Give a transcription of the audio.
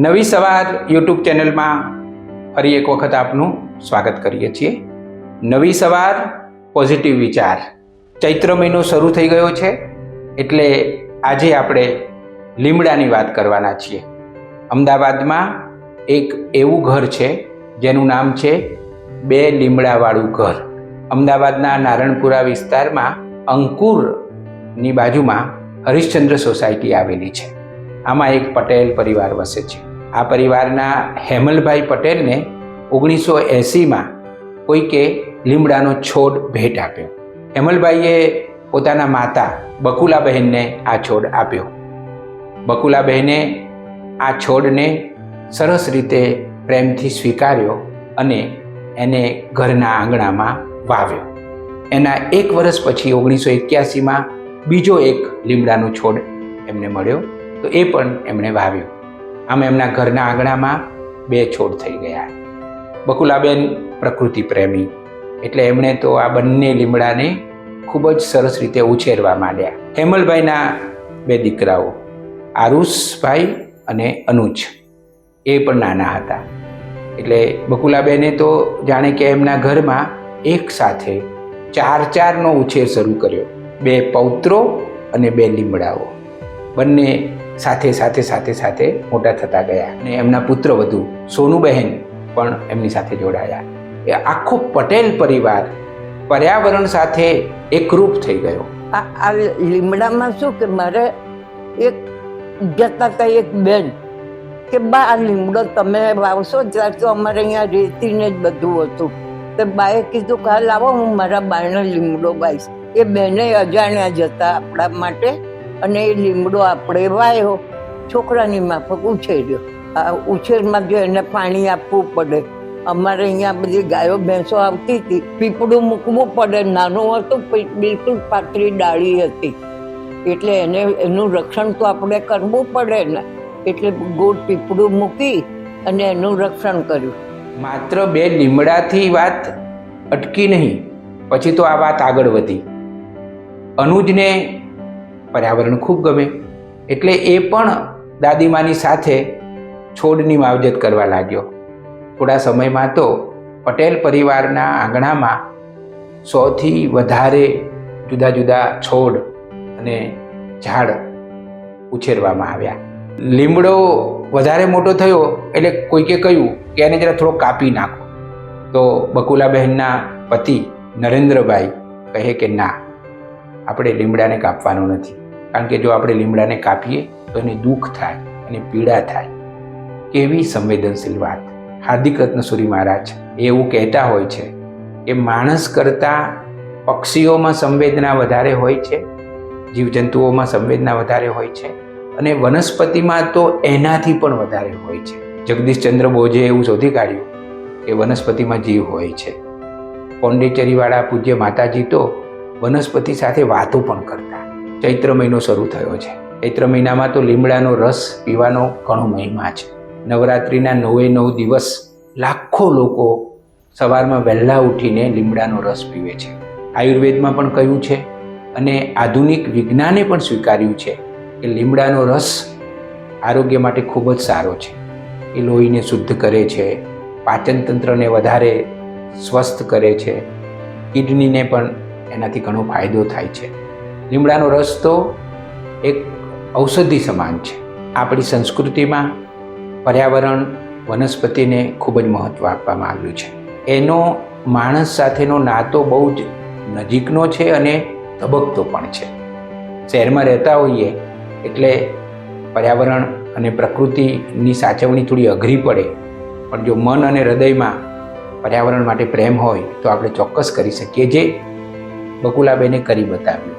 નવી સવાર યુટ્યુબ ચેનલમાં ફરી એક વખત આપનું સ્વાગત કરીએ છીએ. નવી સવાર, પોઝિટિવ વિચાર. ચૈત્ર મહિનો શરૂ થઈ ગયો છે, એટલે આજે આપણે લીમડાની વાત કરવાના છીએ. અમદાવાદમાં એક એવું ઘર છે, જેનું નામ છે બે લીમડાવાળું ઘર. અમદાવાદના નારણપુરા વિસ્તારમાં અંકુરની બાજુમાં હરિશ્ચંદ્ર સોસાયટી આવેલી છે. આમાં એક પટેલ પરિવાર વસે છે. આ પરિવારના હેમલભાઈ પટેલને ઓગણીસો એંસીમાં કોઈકે લીમડાનો છોડ ભેટ આપ્યો. હેમલભાઈએ પોતાના માતા બકુલાબહેનને આ છોડ આપ્યો. બકુલાબહેને આ છોડને સરસ રીતે પ્રેમથી સ્વીકાર્યો અને એને ઘરના આંગણામાં વાવ્યો. એના એક વર્ષ પછી ઓગણીસો એક્યાસીમાં બીજો એક લીમડાનો છોડ એમને મળ્યો. તો એ પણ એમણે વાવ્યું. આમ એમના ઘરના આંગણામાં બે છોડ થઈ ગયા. બકુલાબેન પ્રકૃતિ પ્રેમી, એટલે એમણે તો આ બંને લીમડાને ખૂબ જ સરસ રીતે ઉછેરવા માંડ્યા. હેમલભાઈના બે દીકરાઓ, આરુષભાઈ અને અનુજ, એ પણ નાના હતા. એટલે બકુલાબેને તો જાણે કે એમના ઘરમાં એક સાથે ચાર ચારનો ઉછેર શરૂ કર્યો. બે પૌત્રો અને બે લીમડાઓ. બંને સાથે સાથે સાથે સાથે મોટા થતા ગયા અને એમના પુત્ર વધુ, સોનુબહેન પણ એમની સાથે જોડાયા. એ આખો પટેલ પરિવાર પર્યાવરણ સાથે એકરૂપ થઈ ગયો. આ લીમડામાં શું કે મારે એક, જતા હતા એક બેન કે બા, આ લીમડો તમે વાવશો ત્યારે તો અમારે અહીંયા રેતીને જ બધું હતું. તો બાએ કીધું કે લાવો, હું મારા બાયણે લીમડો બાઈશ એ બેને અજાણ્યા જતા આપણા માટે અને એ લીમડો આપણે વાયો છોકરાની માફક ઉછેર્યો. આ ઉછેરમાં જો એને પાણી આપવું પડે, અમારે અહીંયા બધી ગાયો ભેંસો આવતી હતી, પીપળું મૂકવું પડે, નાનું હતું બિલકુલ પાતળી ડાળી હતી. એટલે એને, એનું રક્ષણ તો આપણે કરવું પડે ને. એટલે ગોળ પીપળું મૂકી અને એનું રક્ષણ કર્યું. માત્ર બે લીમડાથી વાત અટકી નહીં, પછી તો આ વાત આગળ વધી. અનુજને પર્યાવરણ ખૂબ ગમે. એટલે એ પણ દાદીમાની સાથે છોડની માવજત કરવા લાગ્યો. થોડા સમયમાં તો પટેલ પરિવારના આંગણામાં સૌથી વધારે જુદા જુદા છોડ અને ઝાડ ઉછેરવામાં આવ્યા. લીમડો વધારે મોટો થયો એટલે કોઈકે કહ્યું કે એને જરા થોડો કાપી નાખો. તો બકુલાબહેનના પતિ નરેન્દ્રભાઈ કહે કે ના, આપણે લીમડાને કાપવાનો નથી. કારણ કે જો આપણે લીમડાને કાપીએ, તો એને દુઃખ થાય અને પીડા થાય. કેવી સંવેદનશીલ વાત. હાર્દિક રત્નસુરી મહારાજ એવું કહેતા હોય છે કે માણસ કરતાં પક્ષીઓમાં સંવેદના વધારે હોય છે, જીવજંતુઓમાં સંવેદના વધારે હોય છે, અને વનસ્પતિમાં તો એનાથી પણ વધારે હોય છે. જગદીશચંદ્ર બોઝે એવું શોધી કાઢ્યું કે વનસ્પતિમાં જીવ હોય છે. પોંડિચેરીવાળા પૂજ્ય માતાજી તો વનસ્પતિ સાથે વાતો પણ કરતા. ચૈત્ર મહિનો શરૂ થયો છે. ચૈત્ર મહિનામાં તો લીમડાનો રસ પીવાનો ઘણો મહિમા છે. નવરાત્રિના નવે નવ દિવસ લાખો લોકો સવારમાં વહેલા ઉઠીને લીમડાનો રસ પીવે છે. આયુર્વેદમાં પણ કહ્યું છે અને આધુનિક વિજ્ઞાને પણ સ્વીકાર્યું છે કે લીમડાનો રસ આરોગ્ય માટે ખૂબ જ સારો છે. એ લોહીને શુદ્ધ કરે છે પાચનતંત્રને વધારે સ્વસ્થ કરે છે, કિડનીને પણ એનાથી ઘણો ફાયદો થાય છે. લીમડાનો રસ તો એક ઔષધિ સમાન છે. આપણી સંસ્કૃતિમાં પર્યાવરણ વનસ્પતિને ખૂબ જ મહત્ત્વ આપવામાં આવ્યું છે. એનો માણસ સાથેનો નાતો બહુ જ નજીકનો છે અને ધબકતો પણ છે. શહેરમાં રહેતા હોઈએ એટલે પર્યાવરણ અને પ્રકૃતિની સાચવણી થોડી અઘરી પડે. પણ જો મન અને હૃદયમાં પર્યાવરણ માટે પ્રેમ હોય તો આપણે ચોક્કસ કરી શકીએ. જે બકુલાબેને કરી બતાવ્યું.